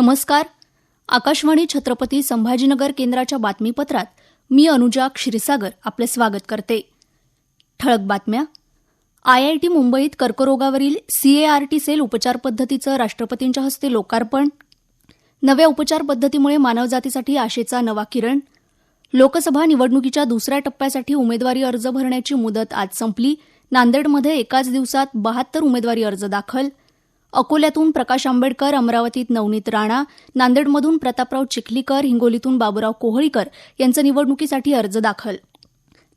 नमस्कार. आकाशवाणी छत्रपती संभाजीनगर केंद्राच्या बातमीपत्रात मी अनुजा क्षीरसागर आपले स्वागत करते. ठळक बातम्या. आयआयटी मुंबईत कर्करोगावरील सीएआरटी सेल उपचार पद्धतीचं राष्ट्रपतींच्या हस्ते लोकार्पण. नव्या उपचार पद्धतीमुळे मानवजातीसाठी आशेचा नवा किरण. लोकसभा निवडणुकीच्या दुसऱ्या टप्प्यासाठी उमेदवारी अर्ज भरण्याची मुदत आज संपली. नांदेडमध्ये एकाच दिवसात बहात्तर उमेदवारी अर्ज दाखल. अकोल्यातून प्रकाश आंबेडकर अमरावतीत नवनीत राणा नांदेडमधून प्रतापराव चिखलीकर हिंगोलीतून बाबूराव कोहळीकर यांचं निवडणुकीसाठी अर्ज दाखल.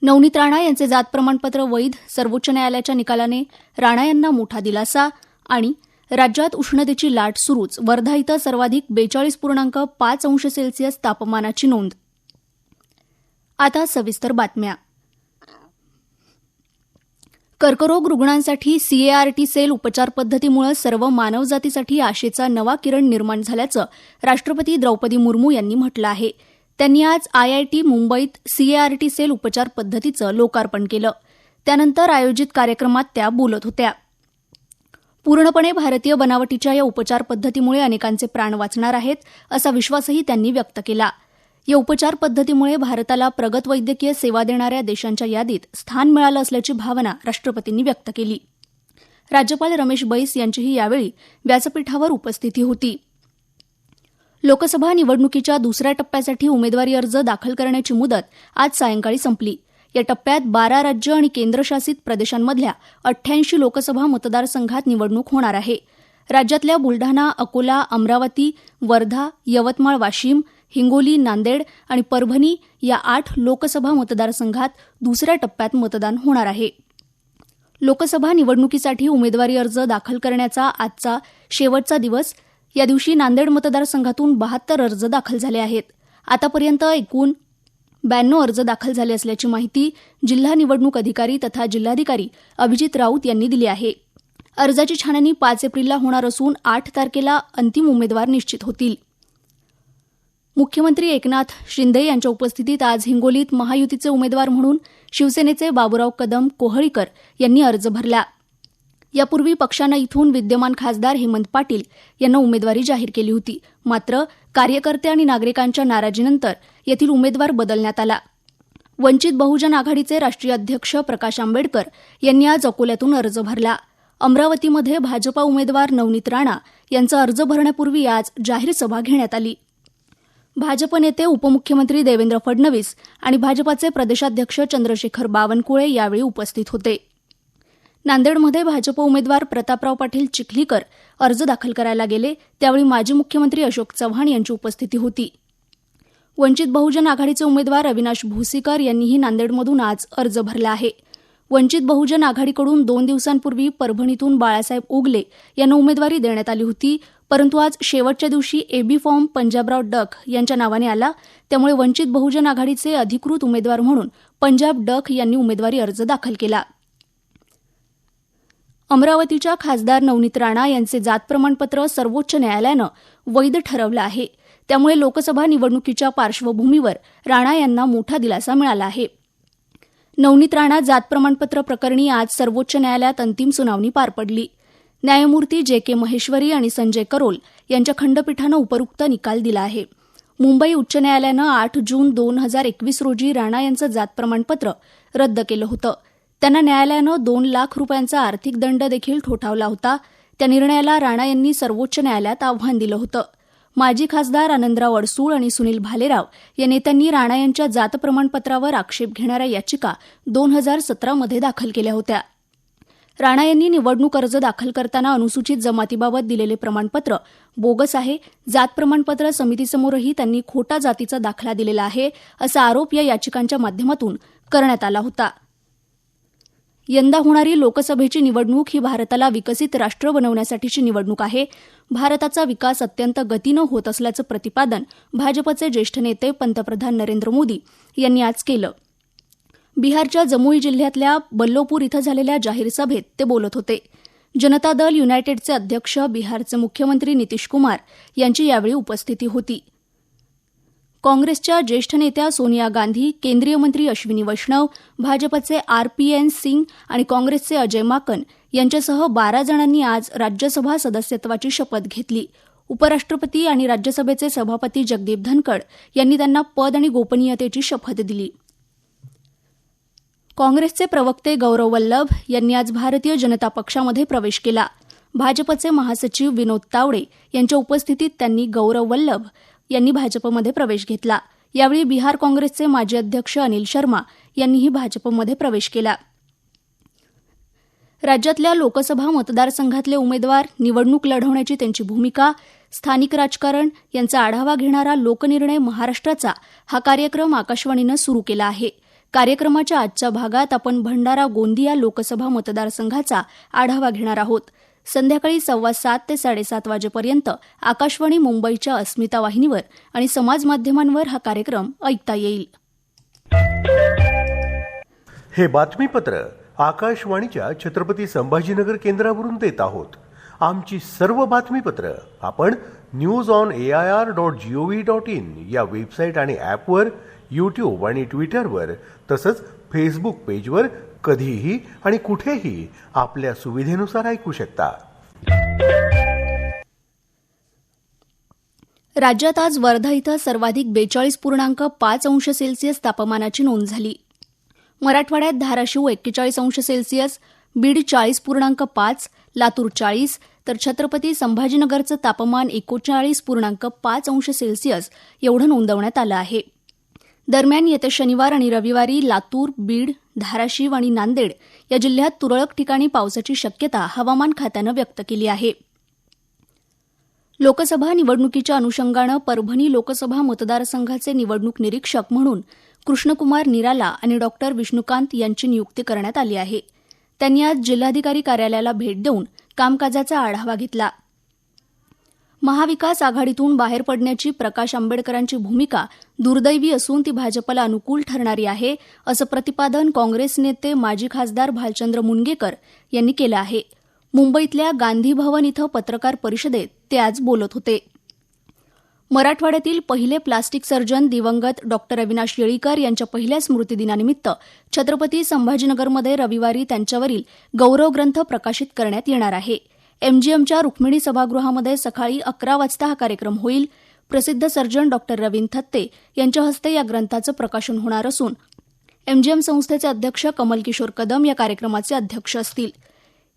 नवनीत राणा यांचे जात प्रमाणपत्र वैध सर्वोच्च न्यायालयाच्या निकालाने राणा यांना मोठा दिलासा आणि राज्यात उष्णतेची लाट सुरूच वर्धा इथं सर्वाधिक बेचाळीस पूर्णांक पाच अंश सेल्सिअस तापमानाची नोंद. आता सविस्तर बातम्या. कर्करोग रुग्णांसाठी सीएआरटी सेल उपचार पद्धतीमुळे सर्व मानवजातीसाठी आशेचा नवा किरण निर्माण झाल्याचं राष्ट्रपती द्रौपदी मुर्मू यांनी म्हटलं आहे. त्यांनी आज आयआयटी मुंबईत सीएआरटी सेल उपचार पद्धतीचं लोकार्पण केलं. त्यानंतर आयोजित कार्यक्रमात त्या बोलत होत्या. पूर्णपणे भारतीय बनावटीच्या या उपचार पद्धतीमुळे अनेकांचे प्राण वाचणार आहेत असा विश्वासही त्यांनी व्यक्त केला. या उपचार पद्धतीमुळे भारताला प्रगत वैद्यकीय सेवा देणाऱ्या देशांच्या यादीत स्थान मिळालं असल्याची भावना राष्ट्रपतींनी व्यक्त केली. राज्यपाल रमेश बैस यांचीही यावेळी व्यासपीठावर उपस्थिती होती. लोकसभा निवडणुकीच्या दुसऱ्या टप्प्यासाठी उमेदवारी अर्ज दाखल करण्याची मुदत आज सायंकाळी संपली. या टप्प्यात बारा राज्य आणि केंद्रशासित प्रदेशांमधल्या अठ्ठ्याऐंशी लोकसभा मतदारसंघात निवडणूक होणार आहे. राज्यातल्या बुलढाणा अकोला अमरावती वर्धा यवतमाळ वाशिम हिंगोली नांदेड आणि परभणी या आठ लोकसभा मतदारसंघात दुसऱ्या टप्प्यात मतदान होणार आहे. लोकसभा निवडणुकीसाठी उमेदवारी अर्ज दाखल करण्याचा आजचा शेवटचा दिवस. या दिवशी नांदेड मतदारसंघातून बहात्तर अर्ज दाखल झाले आहेत. आतापर्यंत एकूण ब्याण्णव अर्ज दाखल झाले असल्याची माहिती जिल्हा निवडणूक अधिकारी तथा जिल्हाधिकारी अभिजित राऊत यांनी दिली आहे. अर्जाची छाननी पाच एप्रिलला होणार असून आठ तारखेला अंतिम उमेदवार निश्चित होतील. मुख्यमंत्री एकनाथ शिंदे यांच्या उपस्थितीत आज हिंगोलीत महायुतीचे उमेदवार म्हणून शिवसेनेचे बाबुराव कदम कोहळीकर यांनी अर्ज भरला. यापूर्वी पक्षानं इथून विद्यमान खासदार हेमंत पाटील यांना उमेदवारी जाहीर केली होती. मात्र कार्यकर्ते आणि नागरिकांच्या नाराजीनंतर येथील उमेदवार बदलण्यात आला. वंचित बहुजन आघाडीचे राष्ट्रीय अध्यक्ष प्रकाश आंबेडकर यांनी आज अकोल्यातून अर्ज भरला. अमरावतीमध्ये भाजपा उमेदवार नवनीत राणा यांचा अर्ज भरण्यापूर्वी आज जाहीर सभा घेण्यात आली. भाजप नेते उपमुख्यमंत्री देवेंद्र फडणवीस आणि भाजपाचे प्रदेशाध्यक्ष चंद्रशेखर बावनकुळे यावेळी उपस्थित होते. नांदेडमध्ये भाजप उमेदवार प्रतापराव पाटील चिखलीकर अर्ज दाखल करायला गेले त्यावेळी माजी मुख्यमंत्री अशोक चव्हाण यांची उपस्थिती होती. वंचित बहुजन आघाडीचे उमेदवार अविनाश भोसीकर यांनीही नांदेडमधून आज अर्ज भरला आहे. वंचित बहुजन आघाडीकडून दोन दिवसांपूर्वी परभणीतून बाळासाहेब उगले यांना उमेदवारी देण्यात आली होती. परंतु आज शेवटच्या दिवशी एबी फॉर्म पंजाबराव डक यांच्या नावाने आला. त्यामुळे वंचित बहुजन आघाडीचे अधिकृत उमेदवार म्हणून पंजाब डक यांनी उमेदवारी अर्ज दाखल केला. अमरावतीच्या खासदार नवनीत राणा यांचे जात प्रमाणपत्र सर्वोच्च न्यायालयानं वैध ठरवलं आहे. त्यामुळे लोकसभा निवडणुकीच्या पार्श्वभूमीवर राणा यांना मोठा दिलासा मिळाला आहे. नवनीत राणा जात प्रमाणपत्र प्रकरणी आज सर्वोच्च न्यायालयात अंतिम सुनावणी पार पडली. न्यायमूर्ती जे के महेश्वरी आणि संजय करोल यांच्या खंडपीठानं उपरोक्त निकाल दिला आहे. मुंबई उच्च न्यायालयानं आठ जून दोन हजार एकवीस रोजी राणा यांचं जात प्रमाणपत्र रद्द केलं होतं. त्यांना न्यायालयानं दोन लाख रुपयांचा आर्थिक दंड देखील ठोठावला होता. त्या निर्णयाला राणा यांनी सर्वोच्च न्यायालयात आव्हान दिलं होतं. माजी खासदार आनंदराव अडसूळ आणि सुनील भालेराव या नेत्यांनी राणा यांच्या जात प्रमाणपत्रावर आक्षेप घेणाऱ्या याचिका दोन हजार सतरामध्ये दाखल केल्या होत्या. राणा यांनी निवडणूक अर्ज दाखल करताना अनुसूचित जमातीबाबत दिलेले प्रमाणपत्र बोगस आहे. जात प्रमाणपत्र समितीसमोरही त्यांनी खोटा जातीचा दाखला दिलेला आहे असा आरोप या याचिकांच्या माध्यमातून करण्यात आला होता. यंदा होणारी लोकसभेची निवडणूक ही भारताला विकसित राष्ट्र बनवण्यासाठीची निवडणूक आहे. भारताचा विकास अत्यंत गतीनं होत असल्याचं प्रतिपादन भाजपचे ज्येष्ठ नेते पंतप्रधान नरेंद्र मोदी यांनी आज केलं. बिहारच्या जमुई जिल्ह्यातल्या बल्लोपूर इथं झालेल्या जाहीर सभेत ते बोलत होते. जनता दल युनायटेडचे अध्यक्ष बिहारचे मुख्यमंत्री नितीश कुमार यांची यावेळी उपस्थिती होती. काँग्रेसच्या ज्येष्ठ नेत्या सोनिया गांधी केंद्रीय मंत्री अश्विनी वैष्णव भाजपचे आर पी एन सिंग आणि काँग्रेसचे अजय माकन यांच्यासह बारा जणांनी आज राज्यसभा सदस्यत्वाची शपथ घेतली. उपराष्ट्रपती आणि राज्यसभेचे सभापती जगदीप धनखड यांनी त्यांना पद आणि गोपनीयतेची शपथ दिली. काँग्रेसचे प्रवक्ते गौरव वल्लभ यांनी आज भारतीय जनता पक्षामध्ये प्रवेश केला. भाजपचे महासचिव विनोद तावडे यांच्या उपस्थितीत त्यांनी गौरव वल्लभ यांनी भाजपमध्ये प्रवेश घेतला. यावेळी बिहार काँग्रेसचे माजी अध्यक्ष अनिल शर्मा यांनीही भाजपमध्ये प्रवेश केला. राज्यातल्या लोकसभा मतदारसंघातले उमेदवार निवडणूक लढवण्याची त्यांची भूमिका स्थानिक राजकारण यांचा आढावा घेणारा लोकनिर्णय महाराष्ट्राचा हा कार्यक्रम आकाशवाणीनं सुरू केला आहे. कार्यक्रमाच्या आजच्या भागात आपण भंडारा गोंदिया लोकसभा मतदारसंघाचा आढावा घेणार आहोत. संध्याकाळी सव्वा सात ते साडेसात वाजेपर्यंत आकाशवाणी मुंबईच्या अस्मिता वाहिनीवर आणि समाज माध्यमांवर हा कार्यक्रम ऐकता येईल. हे बातमीपत्र आकाशवाणीच्या छत्रपती संभाजीनगर केंद्रावरून देत आहोत. आमची सर्व बातमीपत्र आपण news on A I R dot G O V dot in या वेबसाईट आणि ॲपवर यूट्यूब आणि ट्विटरवर तसंच फेसबुक पेजवर कधीही आणि कुठेही आपल्या सुविधेनुसार ऐकू शकता. राज्यात आज वर्धा इथं सर्वाधिक बेचाळीस पूर्णांक पाच अंश सेल्सिअस तापमानाची नोंद झाली. मराठवाड्यात धाराशिव एक्केचाळीस अंश सेल्सिअस बीड चाळीस पूर्णांक पाच लातूर चाळीस तर छत्रपती संभाजीनगरचं तापमान एकोचाळीस पूर्णांक पाच अंश सेल्सिअस एवढं नोंदवण्यात आलं आहे. दरम्यान येत्या शनिवार आणि रविवारी लातूर बीड धाराशिव आणि नांदेड या जिल्ह्यात तुरळक ठिकाणी पावसाची शक्यता हवामान खात्यानं व्यक्त केली आहे. लोकसभा निवडणुकीच्या अनुषंगानं परभणी लोकसभा मतदारसंघाचे निवडणूक निरीक्षक म्हणून कृष्णकुमार निराला आणि डॉक्टर विष्णुकांत यांची नियुक्ती करण्यात आली आहे. त्यांनी आज जिल्हाधिकारी कार्यालयाला भेट देऊन कामकाजाचा आढावा घेतला. महाविकास आघाडीतून बाहेर पडण्याची प्रकाश आंबेडकरांची भूमिका दुर्दैवी असून ती भाजपला अनुकूल ठरणारी आहे असं प्रतिपादन काँग्रेस नेते माजी खासदार भालचंद्र मुणगेकर यांनी केलं आहे. मुंबईतल्या गांधी भवन इथं पत्रकार परिषदेत ते आज बोलत होते. मराठवाड्यातील पहिले प्लास्टिक सर्जन दिवंगत डॉक्टर अविनाश येळीकर यांच्या पहिल्या स्मृतिदिनानिमित्त छत्रपती संभाजीनगरमध्ये रविवारी त्यांच्यावरील गौरव ग्रंथ प्रकाशित करण्यात येणार आहे. एमजीएमच्या रुक्मिणी सभागृहामध्ये सकाळी अकरा वाजता हा कार्यक्रम होईल. प्रसिद्ध सर्जन डॉक्टर रवीन थत्ते यांच्या हस्ते या ग्रंथाचं प्रकाशन होणार असून एमजीएम संस्थेचे अध्यक्ष कमल किशोर कदम या कार्यक्रमाचे अध्यक्ष असतील.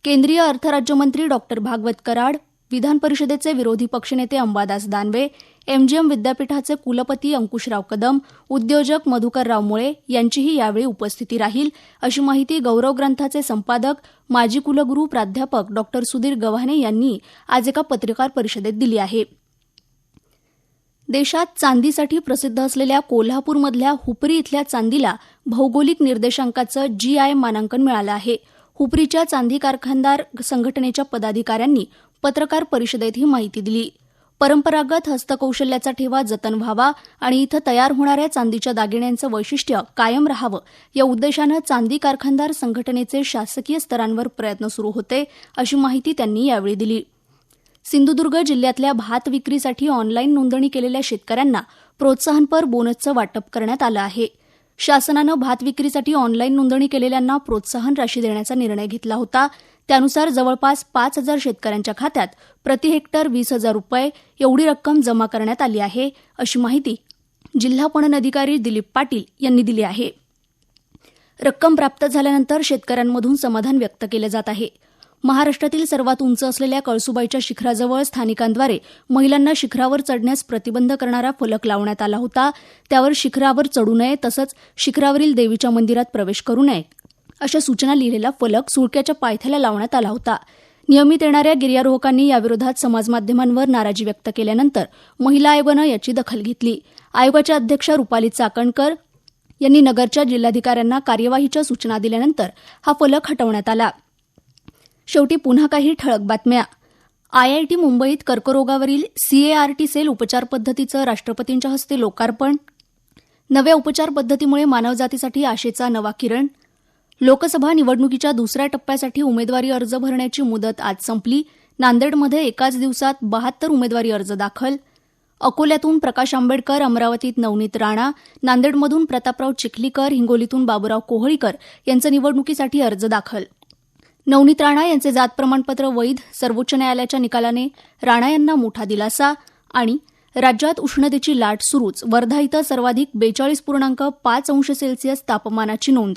केंद्रीय अर्थराज्यमंत्री डॉक्टर भागवत कराड विधान परिषदेचे विरोधी पक्षनेते अंबादास दानवे एमजीएम विद्यापीठाचे कुलपती अंकुशराव कदम उद्योजक मधुकरराव मुळे यांचीही यावेळी उपस्थिती राहील अशी माहिती गौरव ग्रंथाचे संपादक माजी कुलगुरू प्राध्यापक डॉक्टर सुधीर गव्हाणे यांनी आज एका पत्रकार परिषदेत दिली आहे. देशात चांदीसाठी प्रसिद्ध असलेल्या कोल्हापूरमधल्या हुपरी इथल्या चांदीला भौगोलिक निर्देशांकाचं जीआय मानांकन मिळालं आहे. हुपरीच्या चांदी कारखानदार संघटनेच्या पदाधिकाऱ्यांनी पत्रकार परिषदेत ही माहिती दिली. परंपरागत हस्तकौशल्याचा ठेवा जतन व्हावा आणि इथं तयार होणाऱ्या चांदीच्या दागिन्यांचं वैशिष्ट्य कायम राहावं या उद्देशानं चांदी कारखानदार संघटनेचे शासकीय स्तरांवर प्रयत्न सुरू होते अशी माहिती त्यांनी यावेळी दिली. सिंधुदुर्ग जिल्ह्यातल्या भात विक्रीसाठी ऑनलाईन नोंदणी केलेल्या शेतकऱ्यांना प्रोत्साहनपर बोनसचं वाटप करण्यात आलं आहे. शासनानं भात विक्रीसाठी ऑनलाईन नोंदणी केलेल्यांना प्रोत्साहन राशी देण्याचा निर्णय घेतला होता. त्यानुसार जवळपास पाच हजार शेतकऱ्यांच्या खात्यात प्रति हेक्टर वीस हजार रुपये एवढी रक्कम जमा करण्यात आली आहे अशी माहिती जिल्हा पणन अधिकारी दिलीप पाटील यांनी दिली आहे. रक्कम प्राप्त झाल्यानंतर शेतकऱ्यांमधून समाधान व्यक्त केलं जात आहे. महाराष्ट्रातील सर्वात उंच असलेल्या कळसुबाईच्या शिखराजवळ स्थानिकांद्वारे महिलांना शिखरावर चढण्यास प्रतिबंध करणारा फलक लावण्यात आला होता. त्यावर शिखरावर चढू नये तसंच शिखरावरील देवीच्या मंदिरात प्रवेश करू नये अशा सूचना लिहिलेला फलक सुळक्याच्या पायथ्याला लावण्यात आला होता. नियमित येणाऱ्या गिर्यारोहकांनी याविरोधात समाजमाध्यमांवर नाराजी व्यक्त केल्यानंतर महिला आयोगानं याची दखल घेतली. आयोगाच्या अध्यक्षा रुपाली चाकणकर यांनी नगरच्या जिल्हाधिकाऱ्यांना कार्यवाहीच्या सूचना दिल्यानंतर हा फलक हटवण्यात आला. शेवटी पुन्हा काही ठळक बातम्या. आयआयटी मुंबईत कर्करोगावरील सीएआरटी सेल उपचार पद्धतीचं राष्ट्रपतींच्या हस्ते लोकार्पण. नव्या उपचार पद्धतीमुळे मानवजातीसाठी आशेचा नवा किरण. लोकसभा निवडणुकीच्या दुसऱ्या टप्प्यासाठी उमेदवारी अर्ज भरण्याची मुदत आज संपली. नांदेडमध्ये एकाच दिवसात बहात्तर उमेदवारी अर्ज दाखल. अकोल्यातून प्रकाश आंबेडकर अमरावतीत नवनीत राणा नांदेडमधून प्रतापराव चिखलीकर हिंगोलीतून बाबुराव कोहळीकर यांचं निवडणुकीसाठी अर्ज दाखल. नवनीत राणा यांचे जात प्रमाणपत्र वैध सर्वोच्च न्यायालयाच्या निकालाने राणा यांना मोठा दिलासा आणि राज्यात उष्णतेची लाट सुरूच. वर्धा इथं सर्वाधिक बेचाळीस पूर्णांक पाच अंश सेल्सिअस तापमानाची नोंद